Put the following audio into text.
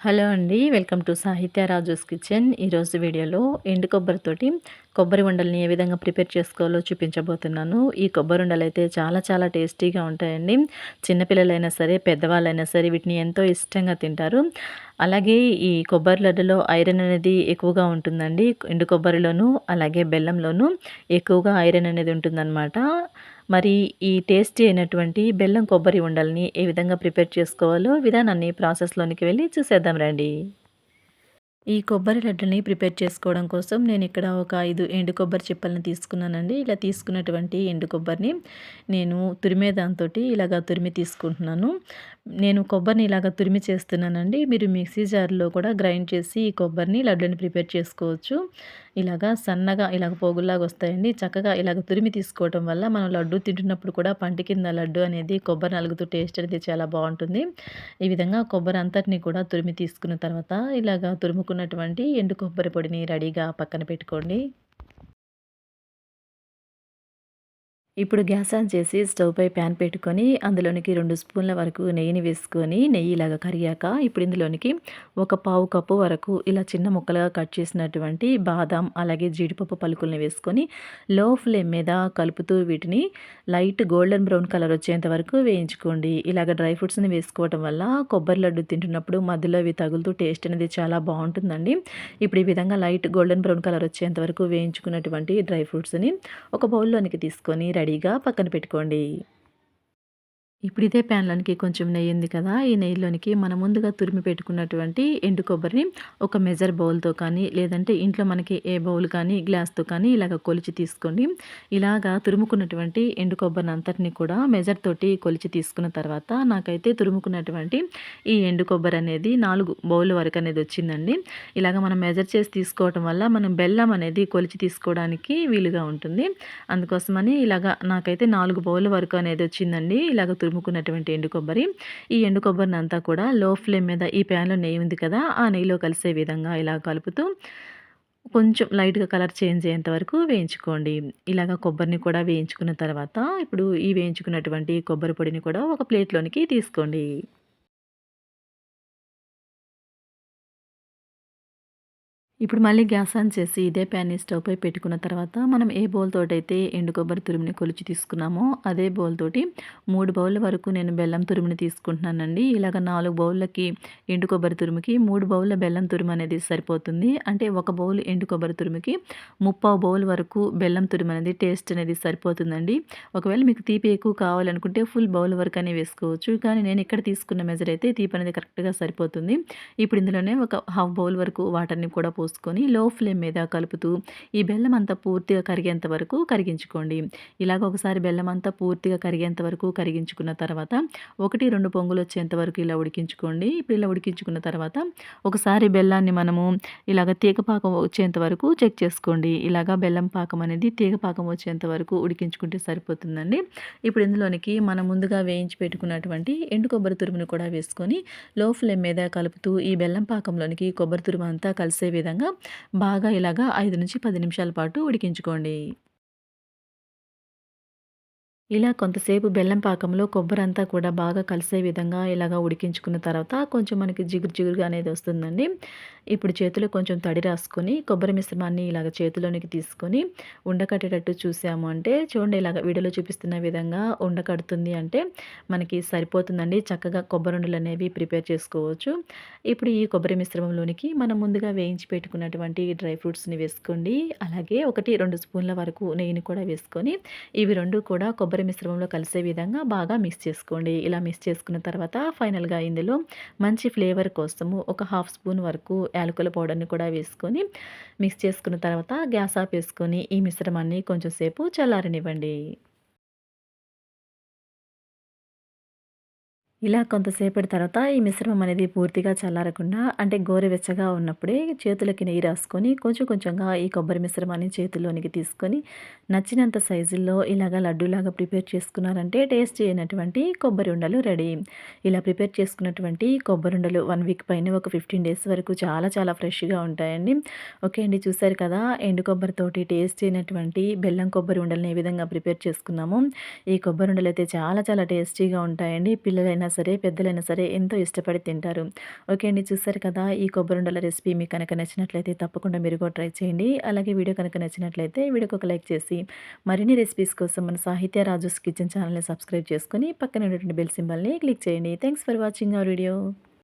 Hello అండి welcome to సాహిత్య Raju's kitchen. ఈరోజు వీడియోలో ఎండు కొబ్బరితోటి కొబ్బరి ఉండల్ని ఏ విధంగా ప్రిపేర్ చేసుకోవాలో చూపించబోతున్నాను. ఈ కొబ్బరి ఉండలు అయితే చాలా చాలా టేస్టీగా ఉంటాయండి. చిన్నపిల్లలైనా సరే పెద్దవాళ్ళైనా సరే వీటిని ఎంతో ఇష్టంగా తింటారు. అలాగే ఈ కొబ్బరి లడ్డులో ఐరన్ అనేది ఎక్కువగా ఉంటుందండి ఎండు కొబ్బరిలోను అలాగే బెల్లంలోను ఎక్కువగా ఐరన్ అనేది ఉంటుందన్నమాట. మరి ఈ టేస్టీ అయినటువంటి బెల్లం కొబ్బరి ఉండల్ని ఏ విధంగా ప్రిపేర్ చేసుకోవాలో విధానాన్ని ప్రాసెస్లోనికి వెళ్ళి చూసేద్దాం రండి. ఈ కొబ్బరి లడ్డుని ప్రిపేర్ చేసుకోవడం కోసం నేను ఇక్కడ ఒక ఐదు ఎండు కొబ్బరి చిప్పలను తీసుకున్నానండి. ఇలా తీసుకున్నటువంటి ఎండు కొబ్బరిని నేను తురిమే దాంతో ఇలాగ తురిమి తీసుకుంటున్నాను. నేను కొబ్బరిని ఇలాగ తురిమి చేస్తున్నానండి. మీరు మిక్సీ జార్లో కూడా గ్రైండ్ చేసి ఈ కొబ్బరిని లడ్డుని ప్రిపేర్ చేసుకోవచ్చు. ఇలాగా సన్నగా ఇలాగ పోగుల్లాగా వస్తాయండి. చక్కగా ఇలాగ తురిమి తీసుకోవడం వల్ల మనం లడ్డు తింటున్నప్పుడు కూడా పంటి కింద లడ్డు అనేది కొబ్బరి నలుగుతూ టేస్ట్ అనేది చాలా బాగుంటుంది. ఈ విధంగా కొబ్బరి అంతటిని కూడా తురిమి తీసుకున్న తర్వాత ఇలాగ తురుముకున్నటువంటి ఎండు కొబ్బరి పొడిని రెడీగా పక్కన పెట్టుకోండి. ఇప్పుడు గ్యాస్ ఆన్ చేసి స్టవ్ పై ప్యాన్ పెట్టుకొని అందులోనికి రెండు స్పూన్ల వరకు నెయ్యిని వేసుకొని నెయ్యి ఇలాగా కరిగాక ఇప్పుడు ఇందులోనికి ఒక పావు కప్పు వరకు ఇలా చిన్న ముక్కలుగా కట్ చేసినటువంటి బాదం అలాగే జీడిపప్పు పలుకుల్ని వేసుకొని లో ఫ్లేమ్ మీద కలుపుతూ వీటిని లైట్ గోల్డెన్ బ్రౌన్ కలర్ వచ్చేంత వరకు వేయించుకోండి. ఇలాగ డ్రై ఫ్రూట్స్ని వేసుకోవడం వల్ల కొబ్బరి లడ్డు తింటున్నప్పుడు మధ్యలో ఇవి తగులుతూ టేస్ట్ అనేది చాలా బాగుంటుందండి. ఇప్పుడు ఈ విధంగా లైట్ గోల్డెన్ బ్రౌన్ కలర్ వచ్చేంత వరకు వేయించుకున్నటువంటి డ్రై ఫ్రూట్స్ని ఒక బౌల్లోనికి తీసుకొని రెడీ రెడీగా పక్కన పెట్టుకోండి. ఇప్పుడు ఇదే ప్యాన్లోనికి కొంచెం నెయ్యి ఉంది కదా ఈ నెయ్యిలోనికి మనం ముందుగా తురిమి పెట్టుకున్నటువంటి ఎండు కొబ్బరిని ఒక మెజర్ బౌల్తో కానీ లేదంటే ఇంట్లో మనకి ఏ బౌల్ కానీ గ్లాస్తో కానీ ఇలాగ కొలిచి తీసుకోండి. ఇలాగా తురుముకున్నటువంటి ఎండు కొబ్బరిని అంతటిని కూడా మెజర్ తోటి కొలిచి తీసుకున్న తర్వాత నాకైతే తురుముకున్నటువంటి ఈ ఎండు కొబ్బరి అనేది నాలుగు బౌల్ వరకు అనేది వచ్చిందండి. ఇలాగ మనం మెజర్ చేసి తీసుకోవటం వల్ల మనం బెల్లం అనేది కొలిచి తీసుకోవడానికి వీలుగా ఉంటుంది. అందుకోసమని ఇలాగ నాకైతే నాలుగు బౌల్ వరకు అనేది వచ్చిందండి. ఇలాగ తురుముకున్నటువంటి ఎండు కొబ్బరి. ఈ ఎండు కొబ్బరిని అంతా కూడా లో ఫ్లేమ్ మీద ఈ ప్యాన్లో నెయ్యి ఉంది కదా ఆ నెయ్యిలో కలిసే విధంగా ఇలా కలుపుతూ కొంచెం లైట్గా కలర్ చేంజ్ అయ్యేంత వరకు వేయించుకోండి. ఇలాగ కొబ్బరిని కూడా వేయించుకున్న తర్వాత ఇప్పుడు ఈ వేయించుకున్నటువంటి కొబ్బరి పొడిని కూడా ఒక ప్లేట్లోనికి తీసుకోండి. ఇప్పుడు మళ్ళీ గ్యాస్ ఆన్ చేసి ఇదే ప్యాన్ని స్టవ్ పై పెట్టుకున్న తర్వాత మనం ఏ బౌల్ తోటైతే ఎండు కొబ్బరి తురుమిని కొలిచి తీసుకున్నామో అదే బౌల్ తోటి మూడు బౌల్ వరకు నేను బెల్లం తురుముని తీసుకుంటున్నానండి. ఇలాగ నాలుగు బౌళ్ళకి ఎండు కొబ్బరి తురుముకి మూడు బౌళ్ళ బెల్లం తురుము అనేది సరిపోతుంది. అంటే ఒక బౌల్ ఎండు కొబ్బరి తురుముకి ముప్పావు బౌల్ వరకు బెల్లం తురుము అనేది టేస్ట్ అనేది సరిపోతుందండి. ఒకవేళ మీకు తీపి ఎక్కువ కావాలనుకుంటే ఫుల్ బౌల్ వరకు అనేది వేసుకోవచ్చు. కానీ నేను ఇక్కడ తీసుకున్న మెజర్ అయితే తీపి అనేది కరెక్ట్గా సరిపోతుంది. ఇప్పుడు ఇందులోనే ఒక హాఫ్ బౌల్ వరకు వాటర్ని కూడా పోసి పోసుకొని లో ఫ్లేమ్ మీద కలుపుతూ ఈ బెల్లం అంతా పూర్తిగా కరిగేంత వరకు కరిగించుకోండి. ఇలాగ ఒకసారి బెల్లం అంతా పూర్తిగా కరిగేంత వరకు కరిగించుకున్న తర్వాత ఒకటి రెండు పొంగులు వచ్చేంత వరకు ఇలా ఉడికించుకోండి. ఇప్పుడు ఇలా ఉడికించుకున్న తర్వాత ఒకసారి బెల్లాన్ని మనము ఇలాగ తీగపాకం వచ్చేంత వరకు చెక్ చేసుకోండి. ఇలాగ బెల్లం పాకం అనేది తీగపాకం వచ్చేంత వరకు ఉడికించుకుంటే సరిపోతుందండి. ఇప్పుడు ఇందులోనికి మనం ముందుగా వేయించి పెట్టుకున్నటువంటి ఎండు కొబ్బరి తురుమును కూడా వేసుకొని లో ఫ్లేమ్ మీద కలుపుతూ ఈ బెల్లం పాకంలోనికి కొబ్బరి తురుము అంతా కలిసే విధంగా బాగా ఇలాగా ఐదు నుంచి పది నిమిషాల పాటు ఉడికించుకోండి. ఇలా కొంతసేపు బెల్లం పాకంలో కొబ్బరి అంతా కూడా బాగా కలిసే విధంగా ఇలాగా ఉడికించుకున్న తర్వాత కొంచెం మనకి జిగురు జిగురుగా అనేది వస్తుందండి. ఇప్పుడు చేతిలో కొంచెం తడి రాసుకొని కొబ్బరి మిశ్రమాన్ని ఇలాగ చేతిలోనికి తీసుకొని ఉండకట్టేటట్టు చూసాము అంటే చూడండి ఇలాగ వీడియోలో చూపిస్తున్న విధంగా ఉండకడుతుంది అంటే మనకి సరిపోతుందండి. చక్కగా కొబ్బరి ఉండలు అనేవి ప్రిపేర్ చేసుకోవచ్చు. ఇప్పుడు ఈ కొబ్బరి మిశ్రమంలోనికి మనం ముందుగా వేయించి పెట్టుకున్నటువంటి డ్రై ఫ్రూట్స్ని వేసుకోండి. అలాగే ఒకటి రెండు స్పూన్ల వరకు నెయ్యిని కూడా వేసుకొని ఇవి రెండు కూడా కొబ్బరి కొబ్బరి మిశ్రమంలో కలిసే విధంగా బాగా మిక్స్ చేసుకోండి. ఇలా మిక్స్ చేసుకున్న తర్వాత ఫైనల్గా ఇందులో మంచి ఫ్లేవర్ కోసము ఒక హాఫ్ స్పూన్ వరకు యాలకుల పౌడర్ని కూడా వేసుకొని మిక్స్ చేసుకున్న తర్వాత గ్యాస్ ఆఫ్ వేసుకొని ఈ మిశ్రమాన్ని కొంచెం సేపు చల్లారనివ్వండి. ఇలా కొంతసేపటి తర్వాత ఈ మిశ్రమం అనేది పూర్తిగా చల్లారకుండా అంటే గోరువెచ్చగా ఉన్నప్పుడే చేతులకి నెయ్యి రాసుకొని కొంచెం కొంచెంగా ఈ కొబ్బరి మిశ్రమాన్ని చేతిలోనికి తీసుకొని నచ్చినంత సైజుల్లో ఇలాగ లడ్డూలాగా ప్రిపేర్ చేసుకున్నారంటే టేస్ట్ అయినటువంటి కొబ్బరి ఉండలు రెడీ. ఇలా ప్రిపేర్ చేసుకున్నటువంటి కొబ్బరి ఉండలు వన్ వీక్ పైన ఒక ఫిఫ్టీన్ డేస్ వరకు చాలా చాలా ఫ్రెష్గా ఉంటాయండి. ఓకే అండి చూసారు కదా ఎండు కొబ్బరితోటి టేస్ట్ అయినటువంటి బెల్లం కొబ్బరి ఉండలని ఏ విధంగా ప్రిపేర్ చేసుకున్నాము. ఈ కొబ్బరి ఉండలు అయితే చాలా చాలా టేస్టీగా ఉంటాయండి. పిల్లలైన పిల్లలైనా సరే, పెద్దలైనా సరే ఎంతో ఇష్టపడి తింటారు. ఓకే అండి. చూసారు కదా! ఈ కొబ్బరుండల రెసిపీ మీకు కనుక నచ్చినట్లయితే తప్పకుండా మీరు కూడా ట్రై చేయండి. అలాగే వీడియో కనుక నచ్చినట్లయితే వీడియోకి ఒక లైక్ చేసి మరిన్ని రెసిపీస్ కోసం మన సాహిత్య రాజుస్ కిచెన్ ఛానల్‌ని సబ్స్క్రైబ్ చేసుకొని పక్కన ఉన్నటువంటి బెల్ సింబల్‌ని క్లిక్ చేయండి. Thanks for watching our video.